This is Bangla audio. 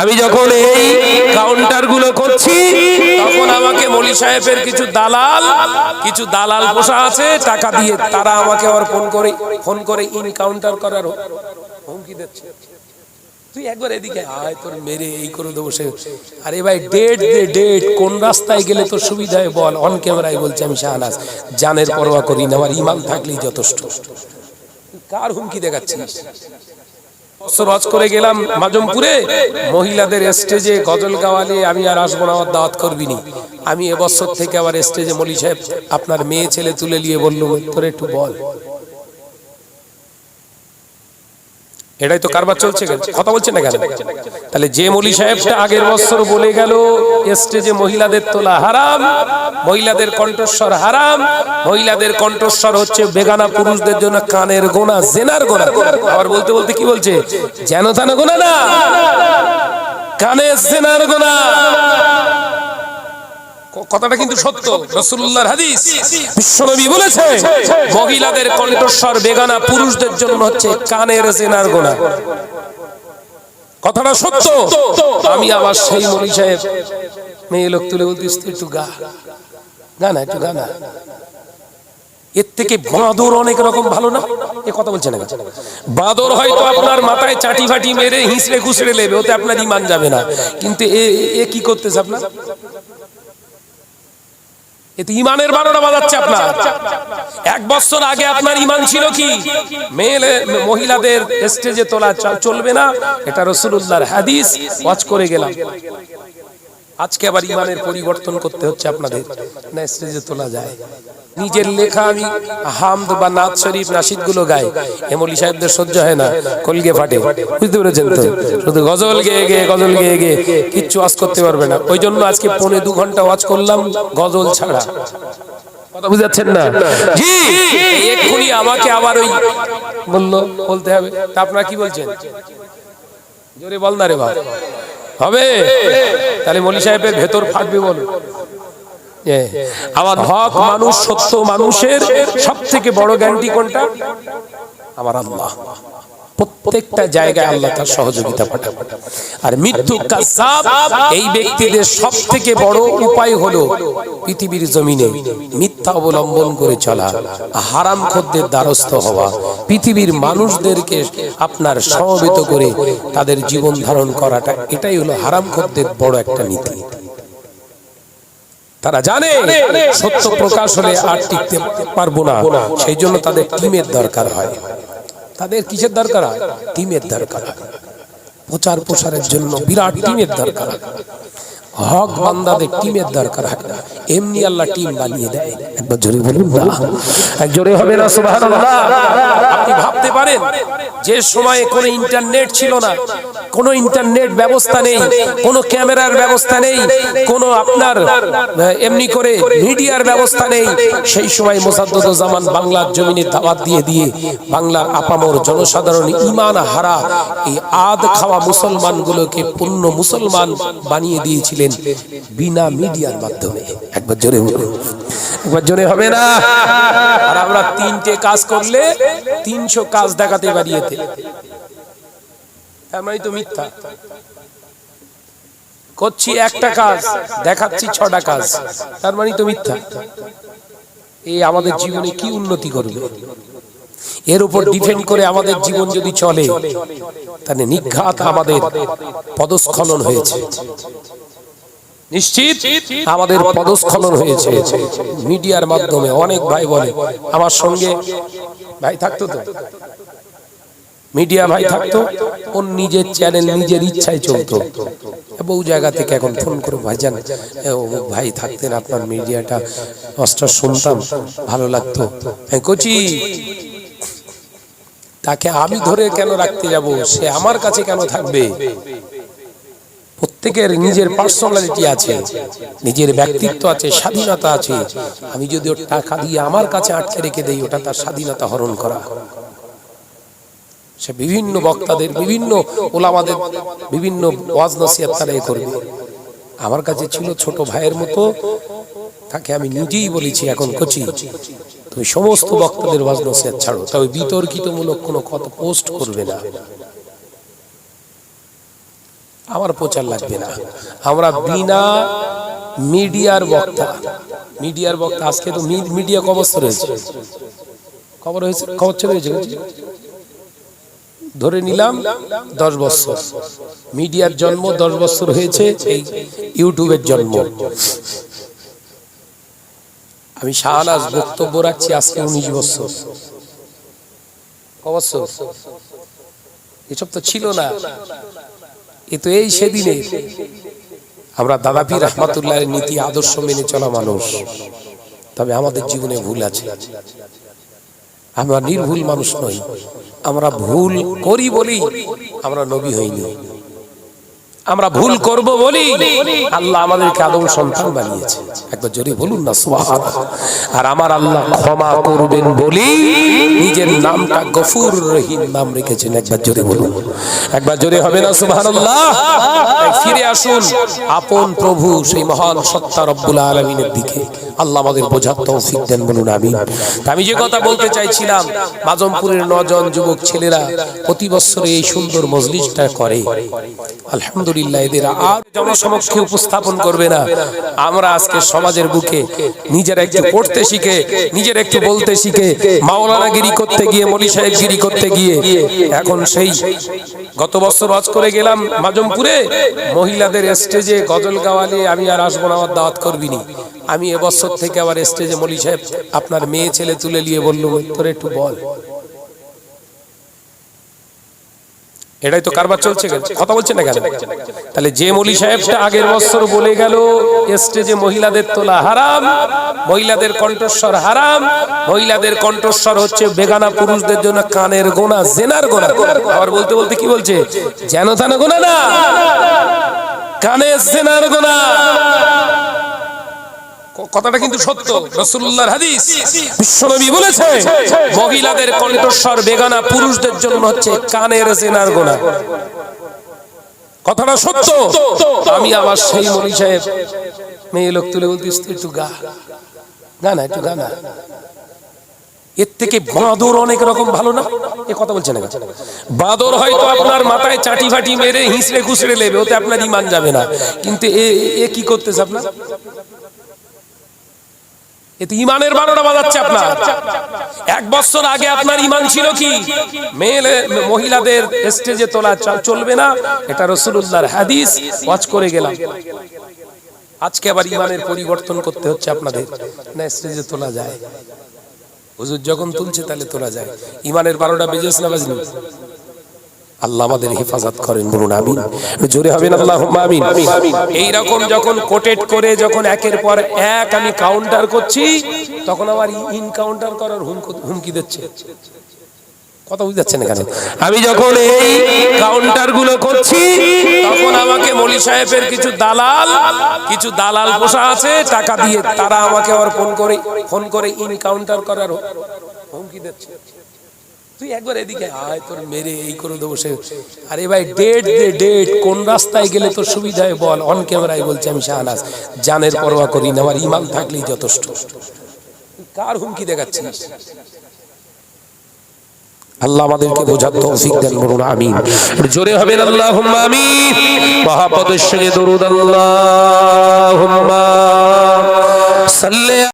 আমি যখন এই কাউন্টারগুলো করছি, তখন আমাকে মলি সাহেবের কিছু দালাল কিছু দালাল বসা আছে, টাকা দিয়ে তারা আমাকে আবার ফোন করে ফোন করে, ইন কাউন্টার করার হুমকি দিচ্ছে। তুই একবার এদিকে আয়, তোর মেরে এই করে দেবো সে। আরে ভাই ডেট দে ডেট কোন রাস্তায় গেলে তোর সুবিধা হয় বল? অন ক্যামেরায় বলছে আমি জানের পরোয়া করি না, আমার ইমান থাকলেই যথেষ্ট। কার হুমকি দেখাচ্ছিস? সরজ করে গেলাম মাজমপুরে মহিলাদের স্টেজে গজল গাওয়ালে আমি আর আসব না, আমার দাওয়াত করবিনি আমি এবছর থেকে আবার স্টেজে মলি সাহেব, আপনার মেয়ে ছেলে তুলে নিয়ে বলল তোর একটু বল। এটাই তো কারবার চলছে কথা বলছে না কেন? তাহলে যে মলি সাহেবটা আগের বছর বলে গেল স্টেজে মহিলাদের তোলা হারাম, মহিলাদের কণ্ঠস্বর হারাম, মহিলাদের কণ্ঠস্বর হচ্ছে বেগানা পুরুষদের জন্য কানের গোনা, জেনার গোনা। আবার বলতে বলতে কি বলছে? যেন তেন গোনা না, কানে জেনার গোনা। কথাটা কিন্তু সত্য রসুল্লাহর হাদিস। বিশ্বনবী বলেছে, মহিলাদের কণ্ঠস্বর বেগানা পুরুষদের জন্য হচ্ছে কানের জেনার গোনা। কথাটা সত্য। আমি আবার সেই মনি সাহেব। মেয়ে লোক তুলে বলতিস একটু গা। গানা একটু গানা এর থেকে বাঁদর অনেক রকম ভালো না? এ কথা বলছে না বাঁদর হয়তো আপনার মাথায় চাটি ফাটি মেরে হিঁচড়ে খুচড়ে নেবে ওতে আপনার ইমান যাবে না। কিন্তু এ কি করতেছে আপনার? এতে বাজাচ্ছে আপনার। এক আগে আপনার ছিল কি? মেয়ে মহিলাদের স্টেজে তোলা চলবে না? এটা রসুল্লাহর হাদিস। ওয়াচ করে গেলাম। আজকে আবার ইমানের পরিবর্তন করতে হচ্ছে আপনাদের। না স্টেজে তোলা যায়। নিজের লেখা আমি হামদ বা নাথ শরীফ নাসিদগুলো গাই এমলি সাহেবদের সহ্য হয় না। কলগে ফাটে। বুঝতে পেরেছেন তো? শুধু গজল গেয়ে গেয়ে, গজল গেয়ে গেয়ে কিচ্ছু ওয়াজ করতে পারবে না। ওই জন্য আজকে পৌনে দু ঘণ্টা ওয়াজ করলাম গজল ছাড়া। না? আমাকে আবার ওই বলল, বলতে হবে। তা আপনারা কি বলছেন? জোরে বল না রে ভাই। হবে। তাহলে মলি সাহেবের ভেতর ফাটবে বলো। আমার হক মানুষ সত্য মানুষের সব থেকে বড় গ্যারান্টি কোনটা? আমার আল্লাহ। প্রত্যেকটা জায়গায় আল্লাহ তার সহযোগিতা পাঠাবে আর মৃত্যু কাজ্জাব এই ব্যক্তিদের সব থেকে বড় উপায় হলো পৃথিবীর জমিনে মিথ্যা অবলম্বন করে চলা, হারাম খদ্দের দ্বারস্থ হওয়া, পৃথিবীর মানুষদেরকে আপনার সমবেত করে তাদের জীবন ধারণ করাটা, এটাই হলো হারাম খদ্দের বড় একটা নীতি। তারা জানে, সত্য প্রকাশ হলে আর টিকতে পারব না, সেই জন্য তাদের টিমের দরকার হয়। তাদের কিসের দরকার হয়? টিমের দরকার হয়। প্রচার প্রসারের জন্য বিরাট টিমের দরকার হয়। হক বান্দাদের টিমের দরকার হয়। না এমনি আল্লাহ টিম বানিয়ে দেয়। একবার জোরে বলুন না। এক জোরে হবে না, সুবহানাল্লাহ। আপনি ভাবতে পারেন, যে সময়ে কোনো ইন্টারনেট ছিল না কোনো ইন্টারনেট ব্যবস্থা নেই, কোনো ক্যামেরার ব্যবস্থা নেই, কোনো আপনার এমনি করে মিডিয়ার ব্যবস্থা নেই। সেই সময় মোসাদ্দুদ জামান বাংলার জমিনে দাওয়াত দিয়ে দিয়ে বাংলার আপামর জনসাধারণ ইমান হারা এই আদ খাওয়া মুসলমানগুলোকে পূর্ণ মুসলমান বানিয়ে দিয়েছিলেন বিনা মিডিয়ার মাধ্যমে। একবার জোরে। একবার জোরে হবে না? আর আমরা তিনটে কাজ করলে তিনশো কাজ দেখাতে পারিয়েতে তার মানে তো মিথ্যা। করছি একটা কাজ, দেখাচ্ছি ছটা কাজ, তার মানে তো মিথ্যা। এই আমাদের জীবনে কি উন্নতি করবে? এর উপর ডিপেন্ড করে আমাদের জীবন যদি চলে, তাহলে নিঘাত আমাদের পদস্খলন হয়েছে। নিশ্চিত? আমাদের পদস্খলন হয়েছে। মিডিয়ার মাধ্যমে অনেক ভাই বলে, আমার সঙ্গে ভাই থাকতো তো? মিডিয়া ভাই থাকতো ওর নিজের চ্যানেল নিজের ইচ্ছায় চলতো। বহু জায়গা থেকে এখন ফোন করে ভাইজান এ, অমুক ভাই থাকতেন আপনার মিডিয়াটা অস্টার শুনতাম ভালো লাগতো। আমি কচি তাকে আমি ধরে কেন রাখতে যাব? সে আমার কাছে কেন থাকবে? প্রত্যেকের নিজের পার্সোনালিটি আছে নিজের ব্যক্তিত্ব আছে স্বাধীনতা আছে। আমি যদি ওর টাকা দিয়ে আমার কাছে আটকে রেখে দেই ওটা তার স্বাধীনতা হরণ করা। সে বিভিন্ন বক্তাদের, বিভিন্ন ওলামাদের, বিভিন্ন ওয়াজ নসিহত তারা এ করবে। আমার কাছে ছিল ছোট ভাইয়ের মতো, তাকে আমি নিজেই বলেছি এখন কচি, তুমি সমস্ত বক্তাদের ওয়াজ নসিহত ছাড়ো, তবে বিতর্কিতমূলক কোনো কথা পোস্ট করবে না। আমার প্রচার লাগবে না। আমরা বিনা মিডিয়ার বক্তা। মিডিয়ার বক্তা, আজকে তো মিডিয়া কবস্থ রয়েছে। খবর হয়েছে খবর ছেড়ে হয়েছে ধরে নিলাম দশ বছর। মিডিয়ার জন্ম দশ বছর হয়েছে, এই ইউটিউবের জন্ম। আমি শাহনাজ বক্তব্য রাখছি, আজকে উনিশ বছর। বছর? এসব তো ছিল না। এ তো এই সেদিনে। আমরা দাদাপীর রহমাতুল্লাহ নীতি, আদর্শ মেনে চলা মানুষ। তবে আমাদের জীবনে ভুল আছে। আমরা নির্ভুল মানুষ নই। আমরা ভুল করি বলি আমরা নবী হইনি আমরা ভুল করব বলি। আল্লাহ আমাদেরকে আদম সন্তান বানিয়েছে। একবার জোরে বলুন না সুবহান আর আমার আল্লাহ ক্ষমা করবেন বলি। নিজের নামটা গফুর রহিম নাম রেখেছেন একবার জোরে বলুন। একবার জোরে হবে না সুবহানাল্লাহ তাই ফিরে আসুন আপন প্রভু সেই মহান সত্তা রব্বুল আলামিনের দিকে। আল্লাহ আমাদের বোঝার তৌফিক দেন বলুন আমিন। তা আমি যে কথা বলতে চাইছিলাম মাজমপুরের নজন যুবক ছেলেরা প্রতি বছর এই সুন্দর মজলিসটা করে। আলহামদুলিল্লাহ। এদের আর জনসমক্ষে উপস্থাপন করবে না। আমরা আজকে সমাজের বুকে নিজেরা একটু পড়তে শিখে, নিজের একটু বলতে শিখে করতে গিয়ে, মলি করতে গিয়ে, এখন সেই গত বছর করে গেলাম মাজমপুরে মহিলাদের স্টেজে গজল গাওয়ালে আমি আর আসব না, আমার দাওয়াত করবিনি আমি এবছর থেকে আবার স্টেজে মলি সাহেব আপনার মেয়ে ছেলে তুলে নিয়ে বলল তোর একটু বল। এটাই তো কারবার চলছে কথা বলছে না কেন? তাহলে যে মলি সাহেবটা আগের বছর বলে গেল স্টেজে মহিলাদের তোলা হারাম, মহিলাদের কণ্ঠস্বর হারাম, মহিলাদের কণ্ঠস্বর হচ্ছে বেগানা পুরুষদের জন্য কানের গোনা, জেনার গোনা। আবার বলতে বলতে কি বলছে? যেন তেন গোনা না কানে জেনার গোনা। কথাটা কিন্তু সত্য। রসুল্লাহর হাদিস। বিশ্বনবী বলেছে মহিলাদের কণ্ঠস্বর বেগানা পুরুষদের জন্য হচ্ছে কানের জেনার গোনা। কথাটা সত্য। আমি আবার সেই মনি সাহেব মেয়ে লোক তুলে বলতিস একটু গা গানা একটু গানা এর থেকে বাঁদর অনেক রকম ভালো না? এ কথা বলছে না বাঁদর হয়তো আপনার মাথায় চাটি ফাটি মেরে হিঁচড়ে খুচড়ে নেবে ওতে আপনার ইমান যাবে না। কিন্তু এ কি করতেছে আপনার? এতে ইমানের বারোটা বাজাচ্ছে আপনার। এক বছর আগে আপনার ইমান ছিল কি? মেয়ে মহিলাদের স্টেজে তোলা চলবে না? এটা রসুল্লাহর হাদিস। ওয়াচ করে গেলাম। আজকে আবার ইমানের পরিবর্তন করতে হচ্ছে আপনাদের। না স্টেজে তোলা যায়। হুজুর যখন তুলছে তাহলে তোলা যায়। ইমানের বারোটা বেজেস না বাজনি? আল্লাহ আমাদের হেফাজত করেন, বলুন আমিন। জোরে হবেন আল্লাহ আমিন। এই রকম যখন কোটেট করে, যখন একের পর এক আমি কাউন্টার করছি, তখন আমার ইন কাউন্টার করার হুমকি দিচ্ছে। কথা বুঝতে যাচ্ছেন এখানে? আমি যখন এই কাউন্টারগুলো করছি, তখন আমাকে মলি সাহেবের কিছু দালাল কিছু দালাল বসা আছে, টাকা দিয়ে তারা আমাকে আবার ফোন করে ফোন করে ইনকাউন্টার করার হুমকি দিচ্ছে। তুই একবার এদিকে আয়, তোর মেরে এই করে দেবো সে। আরে ভাই, ডেট দে, ডেট, কোন রাস্তায় গেলে তোর সুবিধা হয় বল। অন ক্যামেরায় বলছি আমি শাহনাজ। জানের পরোয়া করি না, আমার ইমান থাকলেই যথেষ্ট। কার হুমকি দেখাচ্ছিস? আল্লাহ আমাদেরকে বোঝার তৌফিক দেন, বলুন জোরে হবেন আল্লাহুম্মা মহাপদের সঙ্গে দরুদ